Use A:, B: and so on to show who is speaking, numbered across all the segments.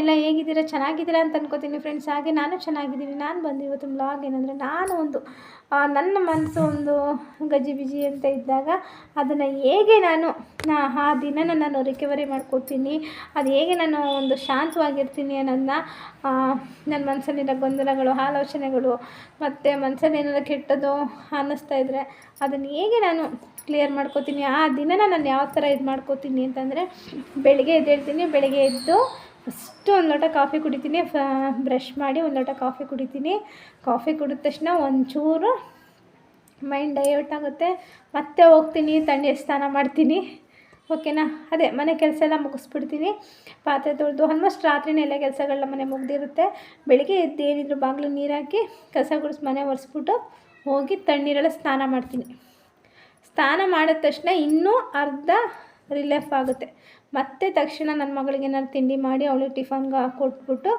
A: ಎಲ್ಲ ಹೇಗಿದ್ದೀರಾ? ಚೆನ್ನಾಗಿದ್ದೀರಾ ಅಂತ ಅನ್ಕೋತೀನಿ ಫ್ರೆಂಡ್ಸ್ ಹಾಗೆ ನಾನು ಚೆನ್ನಾಗಿದ್ದೀನಿ. ನಾನು ಬಂದು ಇವತ್ತು ಬ್ಲಾಗ್ ಏನಂದರೆ ನಾನು ಒಂದು ನನ್ನ ಮನಸ್ಸು ಒಂದು ಗಜ್ಜಿ ಬಿಜಿ ಅಂತ ಇದ್ದಾಗ ಅದನ್ನು ಹೇಗೆ ನಾನು ಆ ದಿನನ ನಾನು ರಿಕವರಿ ಮಾಡ್ಕೋತೀನಿ ಅದು ಹೇಗೆ ನಾನು ಒಂದು ಶಾಂತವಾಗಿರ್ತೀನಿ ಅನ್ನೋದನ್ನ ನನ್ನ ಮನಸ್ಸಲ್ಲಿರೋ ಗೊಂದಲಗಳು, ಆಲೋಚನೆಗಳು ಮತ್ತು ಮನಸ್ಸಲ್ಲಿ ಏನಾದ್ರು ಕೆಟ್ಟದ್ದು ಅನ್ನಿಸ್ತಾ ಇದ್ದರೆ ಅದನ್ನು ಹೇಗೆ ನಾನು ಕ್ಲಿಯರ್ ಮಾಡ್ಕೋತೀನಿ, ಆ ದಿನನ ನಾನು ಯಾವ ಥರ ಇದು ಮಾಡ್ಕೋತೀನಿ ಅಂತಂದರೆ ಬೆಳಗ್ಗೆ ಎದ್ದೇಳ್ತೀನಿ. ಬೆಳಗ್ಗೆ ಎದ್ದು ಫಸ್ಟು ಒಂದು ಲೋಟ ಕಾಫಿ ಕುಡಿತೀನಿ ಬ್ರಷ್ ಮಾಡಿ ಒಂದು ಲೋಟ ಕಾಫಿ ಕುಡಿತೀನಿ. ಕಾಫಿ ಕುಡಿದ ತಕ್ಷಣ ಒಂಚೂರು ಮೈಂಡ್ ಡೈವರ್ಟ್ ಆಗುತ್ತೆ. ಮತ್ತೆ ಹೋಗ್ತೀನಿ, ತಣ್ಣೀರು ಸ್ನಾನ ಮಾಡ್ತೀನಿ. ಓಕೆನಾ ಅದೇ, ಮನೆ ಕೆಲಸ ಎಲ್ಲ ಮುಗಿಸ್ಬಿಡ್ತೀನಿ. ಪಾತ್ರೆ ತೊಳೆದು ಆಲ್ಮೋಸ್ಟ್ ರಾತ್ರಿನೇ ಎಲ್ಲ ಕೆಲಸಗಳನ್ನ ಮನೆ ಮುಗ್ದಿರುತ್ತೆ. ಬೆಳಿಗ್ಗೆ ಎದ್ದು ಏನಿದ್ರು ಬಾಗಿಲು ನೀರು ಹಾಕಿ ಕಸ ಗುಡಿಸಿ ಮನೆ ಒರೆಸ್ಬಿಟ್ಟು ಹೋಗಿ ತಣ್ಣೀರೆಲ್ಲ ಸ್ನಾನ ಮಾಡ್ತೀನಿ. ಸ್ನಾನ ಮಾಡಿದ ತಕ್ಷಣ ಇನ್ನೂ ಅರ್ಧ ರಿಲೀಫ್ ಆಗುತ್ತೆ. ಮತ್ತೆ ತಕ್ಷಣ ನನ್ನ ಮಗಳಿಗೆ ನಾನು ತಿಂಡಿ ಮಾಡಿ ಅವಳಿಗೆ ಟಿಫನ್ಗೆ ಕೊಟ್ಬಿಟ್ಟು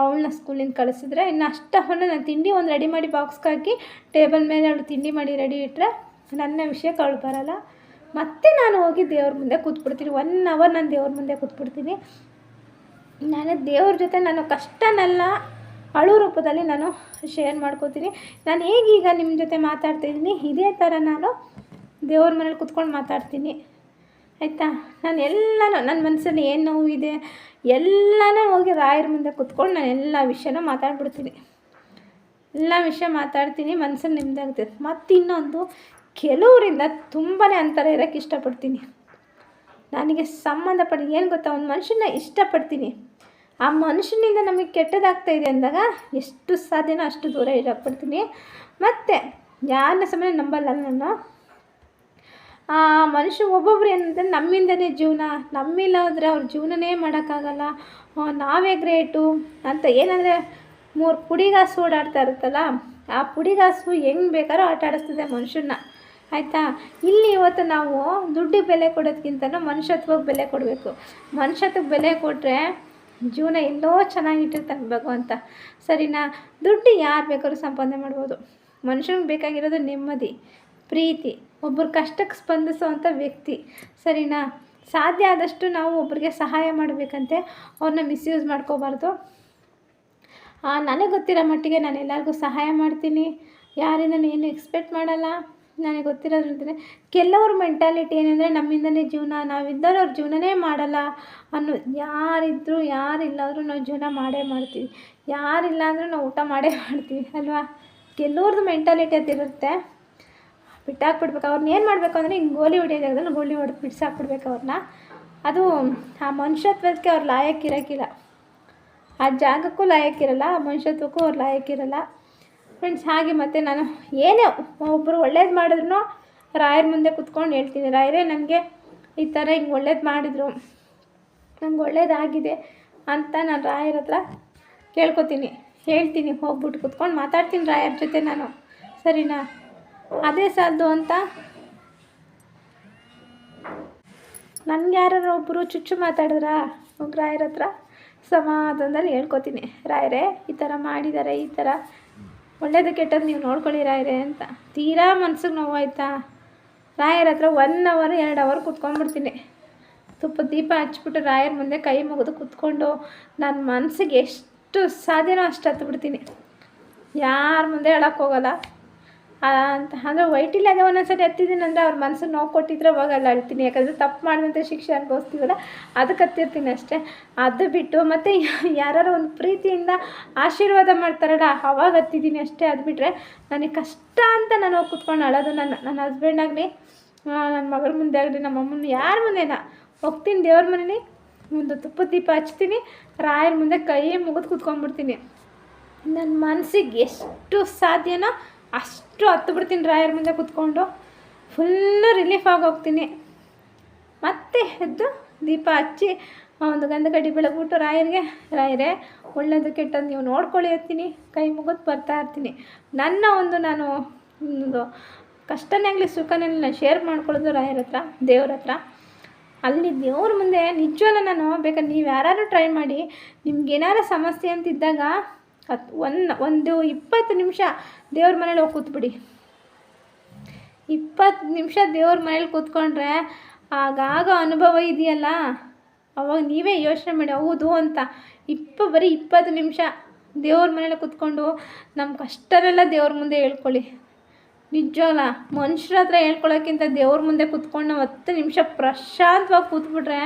A: ಅವಳನ್ನ ಸ್ಕೂಲಿಂದ ಕಳಿಸಿದ್ರೆ. ಇನ್ನು ಅಷ್ಟು ಹೊನ್ನ ನಾನು ತಿಂಡಿ ಒಂದು ರೆಡಿ ಮಾಡಿ ಬಾಕ್ಸ್ಗೆ ಹಾಕಿ ಟೇಬಲ್ ಮೇಲೆ ಅವಳು ತಿಂಡಿ ಮಾಡಿ ರೆಡಿ ಇಟ್ಟರೆ ನನ್ನ ವಿಷಯಕ್ಕೆ ಅವಳು ಬರಲ್ಲ. ಮತ್ತೆ ನಾನು ಹೋಗಿ ದೇವ್ರ ಮುಂದೆ ಕೂತ್ಬಿಡ್ತೀನಿ. ಒನ್ ಅವರ್ ನಾನು ದೇವ್ರ ಮುಂದೆ ಕೂತ್ಬಿಡ್ತೀನಿ. ನಾನು ದೇವ್ರ ಜೊತೆ ನಾನು ಕಷ್ಟನೆಲ್ಲ, ಅಳು ರೂಪದಲ್ಲಿ ನಾನು ಶೇರ್ ಮಾಡ್ಕೋತೀನಿ. ನಾನು ಹೇಗೀಗ ನಿಮ್ಮ ಜೊತೆ ಮಾತಾಡ್ತಾ ಇದ್ದೀನಿ ಇದೇ ಥರ ನಾನು ದೇವ್ರ ಮನೇಲಿ ಕುತ್ಕೊಂಡು ಮಾತಾಡ್ತೀನಿ. ಆಯಿತಾ? ನಾನು ಎಲ್ಲನೂ ನನ್ನ ಮನಸ್ಸಲ್ಲಿ ಏನು ಇದೆ, ಎಲ್ಲನೂ ಹೋಗಿ ರಾಯರ ಮುಂದೆ ಕುತ್ಕೊಂಡು ನಾನು ಎಲ್ಲ ವಿಷಯನೂ ಮಾತಾಡ್ಬಿಡ್ತೀನಿ. ಎಲ್ಲ ವಿಷಯ ಮಾತಾಡ್ತೀನಿ ಮನಸ್ಸಲ್ಲಿ ನೆಮ್ಮದಿ ಮತ್ತು ಇನ್ನೊಂದು ಕೆಲವರಿಂದ ತುಂಬಾ ಅಂತರ ಇರೋಕ್ಕೆ ಇಷ್ಟಪಡ್ತೀನಿ. ನನಗೆ ಸಂಬಂಧಪಟ್ಟ, ಏನು ಗೊತ್ತಾ, ಒಂದು ಮನುಷ್ಯನ ಇಷ್ಟಪಡ್ತೀನಿ. ಆ ಮನುಷ್ಯನಿಂದ ನಮಗೆ ಕೆಟ್ಟದಾಗ್ತಾ ಇದೆ ಅಂದಾಗ, ಎಷ್ಟು ಸಾಧ್ಯನೋ ಅಷ್ಟು ದೂರ ಪಡ್ತೀನಿ ಮತ್ತು ಯಾರನ್ನ ಸಮಯ ನಂಬಲ್ಲ ನಾನು. ಮನುಷ್ಯ ಒಬ್ಬೊಬ್ರು ಏನಂದ್ರೆ ನಮ್ಮಿಂದನೇ ಜೀವನ ನಮ್ಮಿಲ್ಲ ಅಂದರೆ ಅವ್ರ ಜೀವನನೇ ಮಾಡೋಕ್ಕಾಗಲ್ಲ. ನಾವೇ ಗ್ರೇಟು ಅಂತ ಏನಂದರೆ ಮೂರು ಪುಡಿಗಾಸು ಓಡಾಡ್ತಾ ಇರುತ್ತಲ್ಲ, ಆ ಪುಡಿಗಾಸು ಹೆಂಗೆ ಬೇಕಾದ್ರೂ ಆಟ ಆಡಿಸ್ತದೆ ಮನುಷ್ಯನ ಆಯಿತಾ? ಇಲ್ಲಿ ಇವತ್ತು ನಾವು ದುಡ್ಡಿಗೆ ಬೆಲೆ ಕೊಡೋದಕ್ಕಿಂತನೂ ಮನುಷ್ಯತ್ವಕ್ಕೆ ಬೆಲೆ ಕೊಡಬೇಕು. ಮನುಷ್ಯತ್ವಕ್ಕೆ ಬೆಲೆ ಕೊಟ್ಟರೆ ಜೀವನ ಎಲ್ಲೋ ಚೆನ್ನಾಗಿಟ್ಟಿರ್ತಾನೆ ಭಗವಂತ. ಸರಿನಾ? ದುಡ್ಡು ಯಾರು ಬೇಕಾದ್ರೂ ಸಂಪಾದನೆ ಮಾಡ್ಬೋದು. ಮನುಷ್ಯನಿಗೆ ಬೇಕಾಗಿರೋದು ನೆಮ್ಮದಿ. ಪ್ರೀತಿ ಒಬ್ಬರು ಕಷ್ಟಕ್ಕೆ ಸ್ಪಂದಿಸುವಂಥ ವ್ಯಕ್ತಿ. ಸರಿನಾ? ಸಾಧ್ಯ ಆದಷ್ಟು ನಾವು ಒಬ್ಬರಿಗೆ ಸಹಾಯ ಮಾಡಬೇಕಂತೆ. ಅವ್ರನ್ನ ಮಿಸ್ಯೂಸ್ ಮಾಡ್ಕೋಬಾರ್ದು. ನನಗೆ ಗೊತ್ತಿರೋ ಮಟ್ಟಿಗೆ ನಾನು ಎಲ್ಲರಿಗೂ ಸಹಾಯ ಮಾಡ್ತೀನಿ. ಯಾರಿಂದ ಏನು ಎಕ್ಸ್ಪೆಕ್ಟ್ ಮಾಡಲ್ಲ? ನನಗೆ ಗೊತ್ತಿರೋದ್ರಿಂದ ಕೆಲವ್ರ ಮೆಂಟಾಲಿಟಿ ಏನಂದರೆ ನಮ್ಮಿಂದನೇ ಜೀವನ ನಾವಿದ್ದರೆ ಅವ್ರ ಜೀವನನೇ ಮಾಡಲ್ಲ ಅನ್ನೋ ಯಾರಿದ್ದರೂ ಯಾರಿಲ್ಲಾದರೂ ನಾವು ಜೀವನ ಮಾಡೇ ಮಾಡ್ತೀವಿ. ಯಾರಿಲ್ಲ ಅಂದರೂ ನಾವು ಊಟ ಮಾಡೇ ಮಾಡ್ತೀವಿ, ಅಲ್ವಾ? ಕೆಲವ್ರದ್ದು ಮೆಂಟಾಲಿಟಿ ಅದಿರುತ್ತೆ. ಬಿಟ್ಟಾಕ್ಬಿಡ್ಬೇಕು. ಅವ್ರನ್ನ ಏನು ಮಾಡಬೇಕು ಅಂದರೆ ಹಿಂಗೆ ಗೋಲಿ ಹೊಡಿಯೋ ಜಾಗದಲ್ಲಿ ಗೋಲಿ ಹೊಡೆದು ಬಿಡ್ಸಾಕ್ಬಿಡ್ಬೇಕು ಅವ್ರನ್ನ ಅದು ಆ ಮನುಷ್ಯತ್ವಕ್ಕೆ ಅವ್ರು ಲಾಯಕ್ಕಿರೋಕ್ಕಿಲ್ಲ. ಆ ಜಾಗಕ್ಕೂ ಲಾಯಕ್ಕಿರಲ್ಲ, ಆ ಮನುಷ್ಯತ್ವಕ್ಕೂ ಅವ್ರು ಲಾಯಕ್ಕಿರಲ್ಲ. ಫ್ರೆಂಡ್ಸ್ ಹಾಗೆ ಮತ್ತು ನಾನು ಏನೇ ಒಬ್ಬರು ಒಳ್ಳೇದು ಮಾಡಿದ್ರು ರಾಯರ ಮುಂದೆ ಕುತ್ಕೊಂಡು ಹೇಳ್ತೀನಿ. ರಾಯರೇ ನನಗೆ ಈ ಥರ ಹಿಂಗೆ ಒಳ್ಳೇದು ಮಾಡಿದ್ರು, ನಂಗೆ ಒಳ್ಳೇದಾಗಿದೆ ಅಂತ ನಾನು ರಾಯರ ಹತ್ರ ಕೇಳ್ಕೊತೀನಿ. ಹೇಳ್ತೀನಿ, ಹೋಗ್ಬಿಟ್ಟು ಕುತ್ಕೊಂಡು ಮಾತಾಡ್ತೀನಿ ರಾಯರ ಜೊತೆ ನಾನು. ಸರಿನಾ? ಅದೇ ಸಾಲದು ಅಂತ. ನನಗೆ ಯಾರು ಒಬ್ಬರು ಚುಚ್ಚು ಮಾತಾಡಿದ್ರ? ರಾಯರ ಹತ್ರ ಸಮಾಧಾನದಲ್ಲಿ ಹೇಳ್ಕೊತೀನಿ. ರಾಯರೇ, ಈ ಥರ ಮಾಡಿದ್ದಾರೆ ಈ ಥರ ಒಳ್ಳೇದು ಕೆಟ್ಟದ್ದು ನೀವು ನೋಡ್ಕೊಳ್ಳಿ ರಾಯರೇ ಅಂತ. ತೀರಾ ಮನ್ಸಿಗೆ ನೋವಾಯ್ತಾ? ರಾಯರ ಹತ್ರ ಒನ್ ಅವರ್ ಎರಡು ಅವರ್ ಕುತ್ಕೊಂಡ್ಬಿಡ್ತೀನಿ. ತುಪ್ಪ ದೀಪ ಹಚ್ಬಿಟ್ಟು ರಾಯರ ಮುಂದೆ ಕೈ ಮುಗಿದು ಕುತ್ಕೊಂಡು ನನ್ನ ಮನಸ್ಸಿಗೆ ಎಷ್ಟು ಸಾಧ್ಯನೋ ಅಷ್ಟು ಹತ್ಬಿಡ್ತೀನಿ. ಯಾರ ಮುಂದೆ ಹೇಳೋಕ್ಕೋಗಲ್ಲ ಅಂತ, ಅಂದರೆ ವೈಟಿಲಿ ಅದೇ ಒಂದೊಂದ್ಸರಿ ಹತ್ತಿದ್ದೀನಿ ಅಂದರೆ ಅವ್ರ ಮನಸ್ಸು ನೋವು ಕೊಟ್ಟಿದ್ರೆ ಅವಾಗ ಅಲ್ಲಿ ಅಳ್ತೀನಿ. ಯಾಕಂದರೆ ತಪ್ಪು ಮಾಡಿದಂಥ ಶಿಕ್ಷೆ ಅನುಭವಿಸ್ತೀವಲ್ಲ, ಅದಕ್ಕೆ ಹತ್ತಿರ್ತೀನಿ ಅಷ್ಟೇ. ಅದು ಬಿಟ್ಟು ಮತ್ತು ಯಾರು ಒಂದು ಪ್ರೀತಿಯಿಂದ ಆಶೀರ್ವಾದ ಮಾಡ್ತಾರಲ್ಲ, ಅವಾಗ ಹತ್ತಿದ್ದೀನಿ ಅಷ್ಟೇ. ಅದು ಬಿಟ್ಟರೆ ನನಗೆ ಕಷ್ಟ ಅಂತ ನಾನು ಕುತ್ಕೊಂಡು ಅಳೋದು ನನ್ನ ನನ್ನ ಹಸ್ಬೆಂಡ್ ಆಗಲಿ ನನ್ನ ಮಗಳ ಮುಂದೆ ಆಗಲಿ, ನಮ್ಮ ಅಮ್ಮನ ಯಾರ ಮುಂದೆನ. ಹೋಗ್ತೀನಿ ದೇವ್ರ ಮನೇಲಿ, ಒಂದು ತುಪ್ಪ ದೀಪ ಹಚ್ತೀನಿ, ರಾಯರ ಮುಂದೆ ಕೈ ಮುಗಿದು ಕುತ್ಕೊಂಡ್ಬಿಡ್ತೀನಿ. ನನ್ನ ಮನಸ್ಸಿಗೆ ಎಷ್ಟು ಸಾಧ್ಯನೋ ಅಷ್ಟು ಹತ್ತು ಬಿಡ್ತೀನಿ ರಾಯರ ಮುಂದೆ ಕುತ್ಕೊಂಡು. ಫುಲ್ಲು ರಿಲೀಫ್ ಆಗೋಗ್ತೀನಿ. ಮತ್ತೆ ಎದ್ದು ದೀಪ ಹಚ್ಚಿ ಒಂದು ಗಂಧ ಕಡ್ಡಿ ಬೆಳಗ್ಬಿಟ್ಟು ರಾಯರಿಗೆ, ರಾಯರೇ ಒಳ್ಳೆಯದು ಕೆಟ್ಟದ್ದು ನೀವು ನೋಡ್ಕೊಳ್ಳಿ ಇರ್ತೀನಿ ಕೈ ಮುಗಿದು ಬರ್ತಾ ಇರ್ತೀನಿ. ನನ್ನ ಒಂದು ನಾನು ಒಂದು ಕಷ್ಟನೇ ಆಗಲಿ, ಸುಖನೇ ನಾನು ಶೇರ್ ಮಾಡ್ಕೊಳ್ಳೋದು ರಾಯರ ಹತ್ರ, ದೇವ್ರ ಹತ್ರ. ಅಲ್ಲಿ ದೇವ್ರ ಮುಂದೆ ನಿಜವಲ್ಲ ನಾನು ಬೇಕಾದ್ರೆ ನೀವು ಯಾರು ಟ್ರೈ ಮಾಡಿ ನಿಮ್ಗೇನಾರ ಸಮಸ್ಯೆ ಅಂತಿದ್ದಾಗ ಹತ್ತು ಒಂದು ಒಂದು ಇಪ್ಪತ್ತು ನಿಮಿಷ ದೇವ್ರ ಮನೇಲಿ ಹೋಗಿ ಕೂತ್ಬಿಡಿ. ಇಪ್ಪತ್ತು ನಿಮಿಷ ದೇವ್ರ ಮನೇಲಿ ಕೂತ್ಕೊಂಡ್ರೆ ಆಗಾಗ ಅನುಭವ ಇದೆಯಲ್ಲ? ಅವಾಗ ನೀವೇ ಯೋಚನೆ ಮಾಡಿ, ಹೌದು ಅಂತ. ಇಪ್ಪ, ಬರೀ ಇಪ್ಪತ್ತು ನಿಮಿಷ ದೇವ್ರ ಮನೇಲಿ ಕೂತ್ಕೊಂಡು ನಮ್ಮ ಕಷ್ಟನೆಲ್ಲ ದೇವ್ರ ಮುಂದೆ ಹೇಳ್ಕೊಳ್ಳಿ. ನಿಜವಲ್ಲ, ಮನುಷ್ಯರ ಹತ್ರ ಹೇಳ್ಕೊಳ್ಳೋಕ್ಕಿಂತ ದೇವ್ರ ಮುಂದೆ ಕೂತ್ಕೊಂಡು ನಾವು ಹತ್ತು ನಿಮಿಷ ಪ್ರಶಾಂತವಾಗಿ ಕೂತ್ಬಿಟ್ರೆ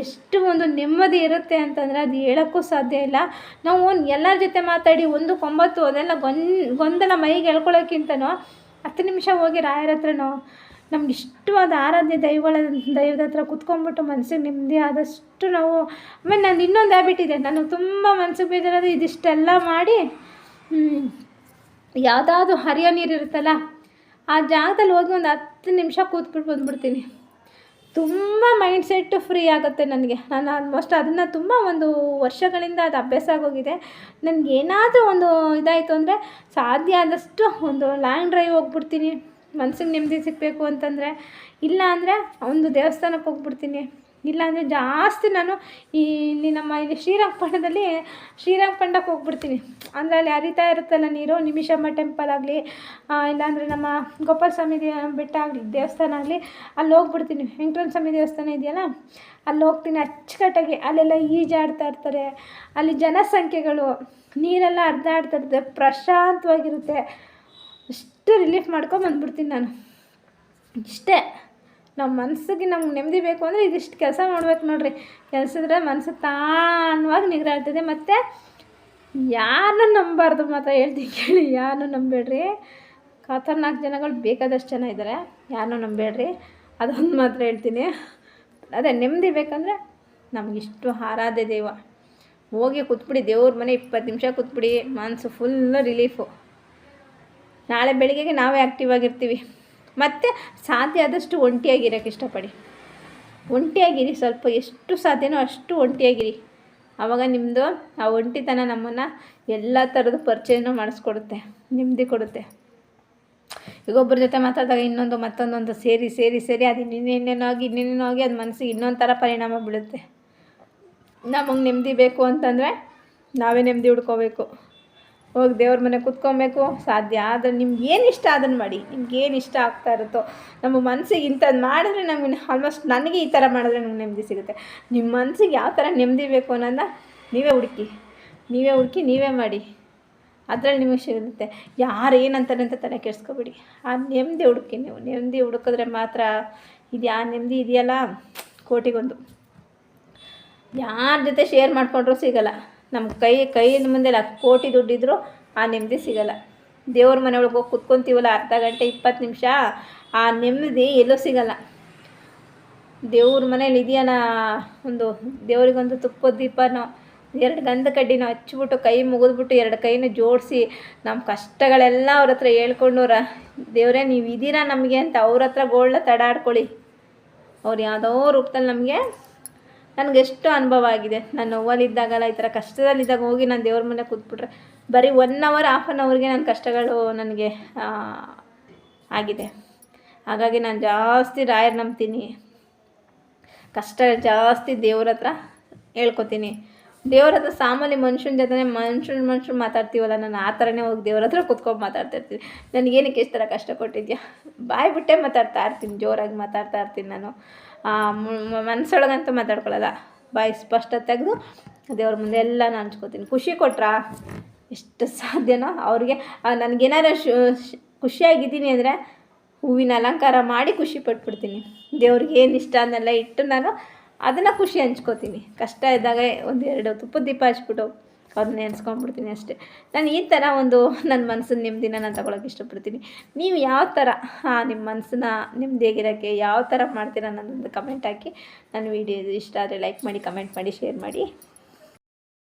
A: ಎಷ್ಟು ಒಂದು ನೆಮ್ಮದಿ ಇರುತ್ತೆ ಅಂತಂದರೆ ಅದು ಹೇಳೋಕ್ಕೂ ಸಾಧ್ಯ ಇಲ್ಲ. ನಾವು ಎಲ್ಲರ ಜೊತೆ ಮಾತಾಡಿ ಒಂದು ಕೊಂಬತ್ತು ಅದೆಲ್ಲ ಗೊಂದ್, ಗೊಂದಲ ಮೈಗೆ ಹೇಳ್ಕೊಳ್ಳೋಕ್ಕಿಂತನೂ ಹತ್ತು ನಿಮಿಷ ಹೋಗಿ ರಾಯರ ಹತ್ರನೋ ನಮ್ಗೆ ಇಷ್ಟವಾದ ಆರಾಧ್ಯ ದೈವಗಳ, ದೈವದ ಹತ್ರ ಕುತ್ಕೊಂಡ್ಬಿಟ್ಟು ಮನಸ್ಸಿಗೆ ನೆಮ್ಮದಿ ಆದಷ್ಟು ನಾವು, ಆಮೇಲೆ ನಾನು ಇನ್ನೊಂದು ಹ್ಯಾಬಿಟ್ ಇದೆ ನಾನು ತುಂಬ ಮನಸ್ಸಿಗೆ ಬೀದಿರೋದು ಇದಿಷ್ಟೆಲ್ಲ ಮಾಡಿ ಯಾವುದಾದ್ರು ಹರಿಯೋ ನೀರು ಇರುತ್ತಲ್ಲ, ಆ ಜಾಗದಲ್ಲಿ ಹೋಗಿ ಒಂದು ಹತ್ತು ನಿಮಿಷ ಕೂತ್ಬಿಟ್ಟು ಬಂದ್ಬಿಡ್ತೀನಿ. ತುಂಬ ಮೈಂಡ್ ಸೆಟ್ಟು ಫ್ರೀ ಆಗುತ್ತೆ ನನಗೆ. ನಾನು ಆಲ್ಮೋಸ್ಟ್ ಅದನ್ನು ತುಂಬ ಒಂದು ವರ್ಷಗಳಿಂದ ಅದು ಅಭ್ಯಾಸ ಆಗೋಗಿದೆ. ನನಗೆ ಏನಾದರೂ ಒಂದು ಇದಾಯಿತು ಅಂದರೆ ಸಾಧ್ಯ ಆದಷ್ಟು ಒಂದು ಲಾಂಗ್ ಡ್ರೈವ್ ಹೋಗ್ಬಿಡ್ತೀನಿ. ಮನ್ಸಿಗೆ ನೆಮ್ಮದಿ ಸಿಗಬೇಕು ಅಂತಂದರೆ, ಇಲ್ಲ ಅಂದರೆ ಒಂದು ದೇವಸ್ಥಾನಕ್ಕೆ ಹೋಗ್ಬಿಡ್ತೀನಿ. ಇಲ್ಲಾಂದರೆ ಜಾಸ್ತಿ ನಾನು ಈ ಇಲ್ಲಿ ನಮ್ಮ ಇಲ್ಲಿ ಶ್ರೀರಂಗಪಟ್ಟಣದಲ್ಲಿ ಶ್ರೀರಂಗಪಟ್ಟಣಕ್ಕೆ ಹೋಗ್ಬಿಡ್ತೀನಿ. ಅಂದರೆ ಅಲ್ಲಿ ಹರಿತಾ ಇರುತ್ತಲ್ಲ ನೀರು, ನಿಮಿಷಮ್ಮ ಟೆಂಪಲ್ ಆಗಲಿ ಇಲ್ಲಾಂದರೆ ನಮ್ಮ ಗೋಪಾಲ ಸ್ವಾಮಿ ಬೆಟ್ಟ ಆಗಲಿ, ದೇವಸ್ಥಾನ ಆಗಲಿ, ಅಲ್ಲಿ ಹೋಗ್ಬಿಡ್ತೀನಿ. ವೆಂಕಟರಮಣ ಸ್ವಾಮಿ ದೇವಸ್ಥಾನ ಇದೆಯಲ್ಲ, ಅಲ್ಲಿ ಹೋಗ್ತೀನಿ ಅಚ್ಚುಕಟ್ಟಾಗಿ. ಅಲ್ಲೆಲ್ಲ ಈಜಾಡ್ತಾ ಇರ್ತಾರೆ. ಅಲ್ಲಿ ಜನಸಂಖ್ಯೆಗಳು, ನೀರೆಲ್ಲ ಹರಿದಾಡ್ತಾ ಇರುತ್ತೆ ಪ್ರಶಾಂತವಾಗಿರುತ್ತೆ. ಅಷ್ಟು ರಿಲೀಫ್ ಮಾಡ್ಕೊಂಡು ಬಂದ್ಬಿಡ್ತೀನಿ ನಾನು. ಇಷ್ಟೇ. ನಮ್ಮ ಮನಸ್ಸಿಗೆ ನಮ್ಗೆ ನೆಮ್ಮದಿ ಬೇಕು ಅಂದರೆ ಇದಿಷ್ಟು ಕೆಲಸ ಮಾಡ್ಬೇಕು ನೋಡ್ರಿ. ಕೆಲಸದ್ರೆ ಮನಸ್ಸು ತಾಣವಾಗಿ ನಿಗ್ರಾಡ್ತದೆ ಮತ್ತು ಯಾರನ್ನೂ ನಂಬಾರ್ದು ಮಾತ್ರ ಹೇಳ್ತೀನಿ ಕೇಳಿ. ಯಾರನ್ನೂ ನಂಬೇಡ್ರಿ ನಾಲ್ಕು ಜನಗಳು ಬೇಕಾದಷ್ಟು ಜನ ಇದ್ದಾರೆ ಯಾರನ್ನೂ ನಂಬೇಡ್ರಿ ಅದೊಂದು ಮಾತ್ರ ಹೇಳ್ತೀನಿ. ಅದೇ ನೆಮ್ಮದಿ ಬೇಕಂದರೆ ನಮಗಿಷ್ಟು ಆರಾಧ್ಯ ದೇವ. ಹೋಗಿ ಕೂತ್ಬಿಡಿ. ದೇವ್ರ ಮನೆ ಇಪ್ಪತ್ತು ನಿಮಿಷ ಕೂತ್ಬಿಡಿ. ಮನಸ್ಸು ಫುಲ್ಲು ರಿಲೀಫು ನಾಳೆ ಬೆಳಿಗ್ಗೆಗೆ ನಾವೇ ಆ್ಯಕ್ಟಿವ್ ಆಗಿರ್ತೀವಿ. ಮತ್ತು ಸಾಧ್ಯ ಆದಷ್ಟು ಒಂಟಿಯಾಗಿರೋಕ್ಕೆ ಇಷ್ಟಪಡಿ. ಒಂಟಿಯಾಗಿರಿ, ಸ್ವಲ್ಪ ಎಷ್ಟು ಸಾಧ್ಯನೋ ಅಷ್ಟು ಒಂಟಿಯಾಗಿರಿ. ಆವಾಗ ನಿಮ್ಮದು ಆ ಒಂಟಿತನ ನಮ್ಮನ್ನು ಎಲ್ಲ ಥರದ ಪರಿಚಯನೂ ಮಾಡಿಸ್ಕೊಡುತ್ತೆ, ನೆಮ್ಮದಿ ಕೊಡುತ್ತೆ. ಈಗ ಒಬ್ಬರ ಜೊತೆ ಮಾತಾಡಿದಾಗ ಇನ್ನೊಂದು ಮತ್ತೊಂದೊಂದು ಸೇರಿ ಸೇರಿ ಸೇರಿ, ಅದು ಇನ್ನೇನೇನೋ ಆಗಿ ಇನ್ನೇನೇನೋ ಆಗಿ, ಅದು ಮನಸ್ಸಿಗೆ ಇನ್ನೊಂದು ಥರ ಪರಿಣಾಮ ಬೀಳುತ್ತೆ. ನಮಗೆ ನೆಮ್ಮದಿ ಬೇಕು ಅಂತಂದರೆ ನಾವೇ ನೆಮ್ಮದಿ ಹುಡ್ಕೋಬೇಕು. ಹೋಗಿ ದೇವ್ರ ಮನೆ ಕುತ್ಕೊಬೇಕು. ಸಾಧ್ಯ ಆದರೆ ನಿಮ್ಗೆ ಏನು ಇಷ್ಟ ಅದನ್ನು ಮಾಡಿ. ನಿಮ್ಗೆ ಏನು ಇಷ್ಟ ಆಗ್ತಾ ಇರುತ್ತೋ. ನಮ್ಮ ಮನಸ್ಸಿಗೆ ಇಂಥದ್ದು ಮಾಡಿದ್ರೆ ನಮಗೆ ಆಲ್ಮೋಸ್ಟ್ ನನಗೆ ಈ ಥರ ಮಾಡಿದ್ರೆ ನಮ್ಗೆ ನೆಮ್ಮದಿ ಸಿಗುತ್ತೆ. ನಿಮ್ಮ ಮನಸ್ಸಿಗೆ ಯಾವ ಥರ ನೆಮ್ಮದಿ ಬೇಕು ಅನ್ನೋದನ್ನ ನೀವೇ ಹುಡುಕಿ. ನೀವೇ ಹುಡುಕಿ, ನೀವೇ ಮಾಡಿ. ಅದರಲ್ಲಿ ನಿಮಗೆ ಸಿಗುತ್ತೆ ಯಾರು ಏನಂತಾರೆ ಅಂತ ತಲೆ ಕೆಡಿಸ್ಕೊಬೇಡಿ. ಆ ನೆಮ್ಮದಿ ಹುಡುಕಿ ನೀವು. ನೆಮ್ಮದಿ ಹುಡುಕಿದ್ರೆ ಮಾತ್ರ ಇದು ಯಾವ ನೆಮ್ಮದಿ ಇದೆಯಲ್ಲ? ಕೋಟಿಗೊಂದು. ಯಾರ ಜೊತೆ ಶೇರ್ ಮಾಡಿಕೊಂಡ್ರೂ ಸಿಗಲ್ಲ. ನಮ್ಮ ಕೈ, ಕೈಯಿಂದ ಮುಂದೆ ಲಕ್ಷ ಕೋಟಿ ದುಡ್ಡಿದ್ರು, ಆ ನೆಮ್ಮದಿ ಸಿಗಲ್ಲ. ದೇವ್ರ ಮನೆಯೊಳಗೆ ಹೋಗಿ ಕುತ್ಕೊತೀವಲ್ಲ ಅರ್ಧ ಗಂಟೆ, ಇಪ್ಪತ್ತು ನಿಮಿಷ, ಆ ನೆಮ್ಮದಿ ಎಲ್ಲೂ ಸಿಗಲ್ಲ. ದೇವ್ರ ಮನೇಲಿ ಇದೆಯಲ್ಲ ಒಂದು ದೇವರಿಗೊಂದು ತುಪ್ಪದ ದೀಪನೋ ಎರಡು ಗಂಧ ಕಡ್ಡಿನೋ ಹಚ್ಬಿಟ್ಟು ಕೈ ಮುಗಿದ್ಬಿಟ್ಟು ಎರಡು ಕೈನ ಜೋಡಿಸಿ ನಮ್ಮ ಕಷ್ಟಗಳೆಲ್ಲ ಅವ್ರ ಹತ್ರ ಹೇಳ್ಕೊಂಡು ದೇವರೇ ನೀವು ಇದ್ದೀರಾ ನಮಗೆ ಅಂತ ಅವ್ರ ಹತ್ರ ಗೋಳ್ನ ತಡಾಡ್ಕೊಳ್ಳಿ. ಅವ್ರು ಯಾವುದೋ ರೂಪದಲ್ಲಿ ನಮಗೆ ನನಗೆಷ್ಟು ಅನುಭವ ಆಗಿದೆ. ನಾನು ನೋವಲ್ಲಿದ್ದಾಗಲ್ಲ, ಈ ಥರ ಕಷ್ಟದಲ್ಲಿದ್ದಾಗ ಹೋಗಿ ನಾನು ದೇವ್ರ ಮನೆ ಕೂತ್ಬಿಟ್ರೆ ಬರೀ ಒನ್ ಅವರ್ ಹಾಫ್ ಆನ್ ಅವರ್ಗೆ ನನ್ನ ಕಷ್ಟಗಳು ನನಗೆ ಆಗಿದೆ. ಹಾಗಾಗಿ ನಾನು ಜಾಸ್ತಿ ರಾಯರ್ ನಂಬ್ತೀನಿ. ಕಷ್ಟ ಜಾಸ್ತಿ ದೇವ್ರ ಹತ್ರ ಹೇಳ್ಕೊತೀನಿ. ದೇವ್ರ ಹತ್ರ ಸಾಮಾನ್ಯ ಮನುಷ್ಯನ ಜೊತೆ ಮನುಷ್ಯನ ಮನುಷ್ಯರು ಮಾತಾಡ್ತೀವಲ್ಲ, ನಾನು ಆ ಥರನೇ ಹೋಗಿ ದೇವ್ರ ಹತ್ರ ಕೂತ್ಕೊಂಡು ಮಾತಾಡ್ತಾ ಇರ್ತೀನಿ ನನಗೇನಕ್ಕೆ ಎಷ್ಟು ಥರ ಕಷ್ಟ ಕೊಟ್ಟಿದ್ಯಾ? ಬಾಯಿ ಬಿಟ್ಟೆ ಮಾತಾಡ್ತಾ ಇರ್ತೀನಿ, ಜೋರಾಗಿ ಮಾತಾಡ್ತಾ ಇರ್ತೀನಿ ನಾನು. ಮನಸ್ಸೊಳಗಂತೂ ಮಾತಾಡ್ಕೊಳ್ಳಲ್ಲ. ಬಾಯಿ ಸ್ಪಷ್ಟ ತೆಗೆದು ದೇವ್ರ ಮುಂದೆ ಎಲ್ಲ ಹಂಚ್ಕೋತೀನಿ ಖುಷಿ ಕೊಟ್ರಾ? ಎಷ್ಟು ಸಾಧ್ಯನೋ ಅವ್ರಿಗೆ. ನನಗೇನಾರು ಖುಷಿಯಾಗಿದ್ದೀನಿ ಅಂದರೆ ಹೂವಿನ ಅಲಂಕಾರ ಮಾಡಿ ಖುಷಿ ಪಟ್ಬಿಡ್ತೀನಿ. ದೇವ್ರಿಗೆ ಏನು ಇಷ್ಟ ಅದನ್ನೆಲ್ಲ ಇಟ್ಟು ನಾನು ಅದನ್ನು ಖುಷಿ ಹಂಚ್ಕೋತೀನಿ. ಕಷ್ಟ ಇದ್ದಾಗ ಒಂದೆರಡು ತುಪ್ಪದ ದೀಪ ಹಚ್ಬಿಟ್ಟು ಅವ್ರನ್ನ ನೆನೆಸ್ಕೊಂಡ್ಬಿಡ್ತೀನಿ ಅಷ್ಟೇ. ನಾನು ಈ ಥರ ಒಂದು ನನ್ನ ಮನಸ್ಸಿನ ನೆಮ್ಮದಿನ ನಾನು ತಗೊಳಕ್ಕೆ ಇಷ್ಟಪಡ್ತೀನಿ. ನೀವು ಯಾವ ಥರ ನಿಮ್ಮ ಮನಸ್ಸನ್ನ ನೆಮ್ಮದಿಯಾಗಿರೋಕ್ಕೆ ಯಾವ ಥರ ಮಾಡ್ತೀರ ನನ್ನೊಂದು ಕಮೆಂಟ್ ಹಾಕಿ. ನನ್ನ ವೀಡಿಯೋ ಇಷ್ಟ ಆದರೆ ಲೈಕ್ ಮಾಡಿ ಕಮೆಂಟ್ ಮಾಡಿ ಶೇರ್ ಮಾಡಿ.